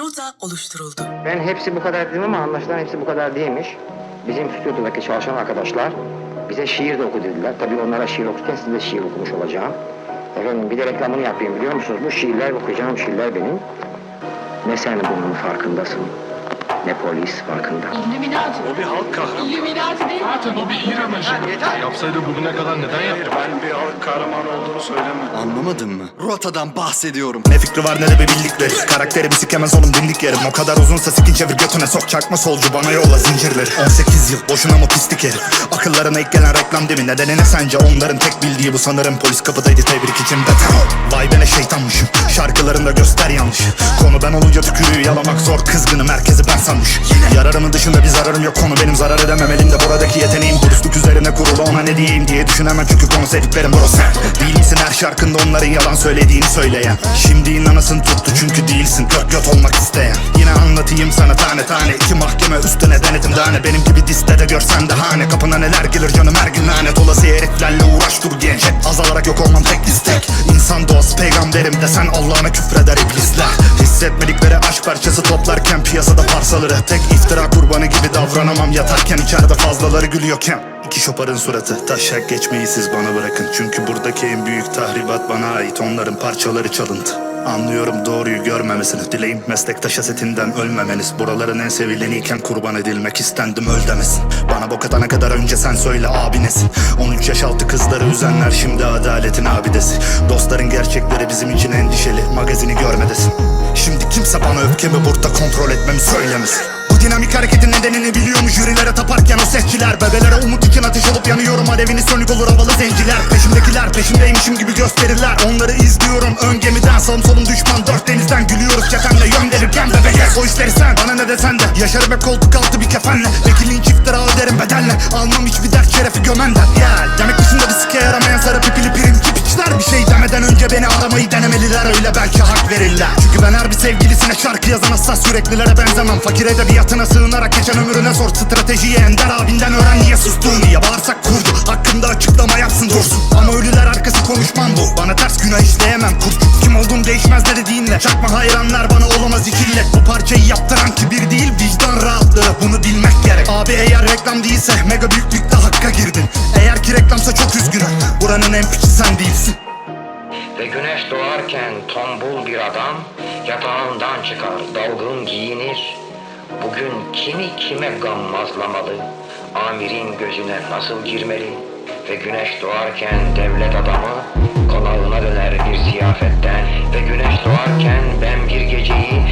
rota oluşturuldu. Ben hepsi bu kadar dedim ama anlaşılan hepsi bu kadar değilmiş. Bizim stüdyodaki çalışan arkadaşlar bize şiir de oku dediler. Tabii onlara şiir okurken size şiir okumuş olacağım. Efendim bir de reklamını yapayım biliyor musunuz? Bu şiirler okuyacağım şiirler benim. Ne sen bunun farkındasın, ne polis farkında. Illuminati. O bir halk kahramanı. Illuminati değil? Zaten o bir İran ajanı. Yapsaydı bugüne kadar neden Hayır yaptı? ben bir halk kahramanı olduğunu söylemedim. Anlamadın mı? Rotadan bahsediyorum. Ne fikri var ne de bir bildikleri Karakterimi sikemez oğlum dimdik yerim O kadar uzunsa sikin çevir götüne sok Çakma solcu bana yolla zincirleri 18 yıl boşuna mı pislik herif Akıllarına ilk gelen reklam değil mi Nedeni ne sence onların tek bildiği bu sanırım Polis kapıdaydı tebrik içimde Vay be ne şeytanmışım Şarkılarında göster yanlış Konu ben olunca tükürüğü yalamak zor Kızgını merkezi ben sanmış Yararımın dışında bir zararım yok konu benim. Zarar edemem Elimde buradaki yeteneğim. Dürüstlük üzerine kurulu Ona ne diyeyim diye düşünemem. Çünkü konu sevdiklerim burası. Değil misin her şarkında onların yalan söylediğini söyleyen? Şimdi inanasın tuttu çünkü değilsin. Kök göt olmak isteyen. Yine anlatayım sana tane tane. İki mahkeme üstüne denetim tane. Benim gibi distede görsen de hane. Kapına neler gelir canım her gün lanet heriflerle uğraş dur genç. Azalarak yok olmam tek istek. İnsan doğası peygamberim desen Allah'ına küfreder iblisler. Hissetmedikleri aşk parçası toplarken piyasada parçaları Tek iftira kurbanı gibi davranamam. Yatarken içeride fazlaları gülüyorken İki şoparın suratı. Taşak geçmeyi siz bana bırakın. Çünkü buradaki en büyük tahribat bana ait. Onların parçaları çalındı Anlıyorum doğruyu görmemesini. Dileğim meslektaş hasetinden ölmemeniz. Buraların en sevileniyken kurban edilmek istendim öl demesin. Bana bok atana kadar önce sen söyle abi nesin? 13 yaş altı kızları üzenler şimdi adaletin abidesi. Dostların gerçekleri bizim için endişeli. Magazini görmedesin. Şimdi kimse bana öfkemi burada kontrol etmemi söylemesin bu dinamik hareketin nedenini biliyormuş. Jürilere taparken o sesçiler. Bebelere umut için ateş olup yanıyorum. Alevini sönük olur havalı zenciler. Peşimdekiler peşimdeymişim gibi gösterirler. Onları izliyorum. Ön gemiden Sağım solum düşman. Dört denizden Gülüyoruz. Kefenle yön verirken bebeğe O işleri sen bana ne desen de. Yaşarım hep koltuk altı bir kefenle. Vekilin çiftleri öderim bedenle. Almam hiçbir dert şerefi gömenden. Ya demek dışında bir sike yaramayan sarı pipili pirinci piçler Bir şey demeden önce beni aramayı denemeliler Öyle belki hak verirler. Çünkü ben her bir sevgilisine şarkı yazan hassas yüreklilere benzemem. Fakir edebiyatına sığınarak geçen ömrüne sor Stratejiyi Ender abinden öğren niye sustun? Diye Bağırsak kurdu? Hakkında açıklama yapsın dursun. Ama ölüler arkası konuşmam bu. Bana ters günah işleyemem. Kurşun Kim olduğum değişmez de dediğinle. Çakma hayranlar bana olamaz ikille. Bu parçayı yaptıran kibir değil vicdan rahatlığı. Bunu bilmek gerek. Abi eğer reklam değilse mega büyüklükte hakka girdin. Eğer ki Buranın en piçi sen değilsin Ve güneş doğarken tombul bir adam yatağından çıkar, dalgın giyinir. Bugün kimi kime gammazlamalı, amirin gözüne nasıl girmeli? Ve güneş doğarken devlet adamı konağına döner bir ziyafetten Ve güneş doğarken ben bir geceyi,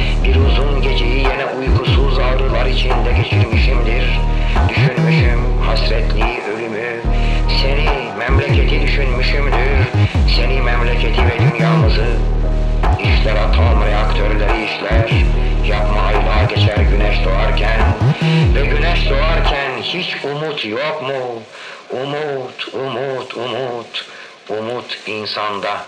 umut yok mu? Umut, umut, umut Umut insanda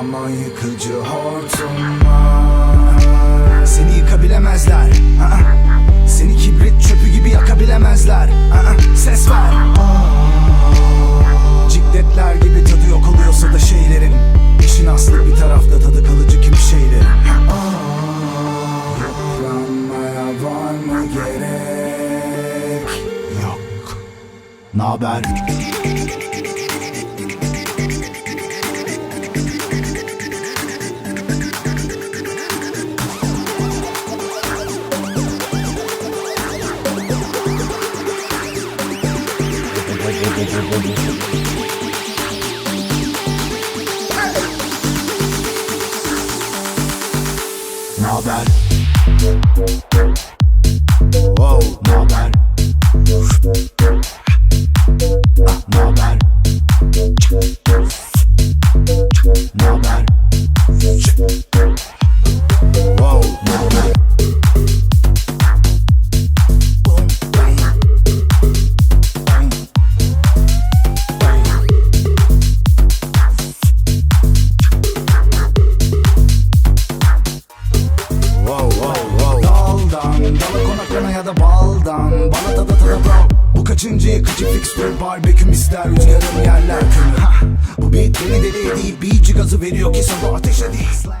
ama yıkıcı hortumlar. Seni yıkabilemezler. Aa, Seni kibrit çöpü gibi yakabilemezler. Aa, Ses ver. Cikletler gibi tadı yok oluyorsa da şeylerin. İşin aslı bir tarafta tadı kalıcı kim şeylerin. Yıpranmaya var mı gerek? Yok. Naber Naber? Wow, naber? Ah, naber? Naber? Konaklana ya da baldan Bana tada tada bro. Bu kaçıncı kıçı fixture? Barbeküm ister Rüzgarım yerler kümü ha, Bu beat beni deli edip Bir gazı veriyor ki sonra ateşe değil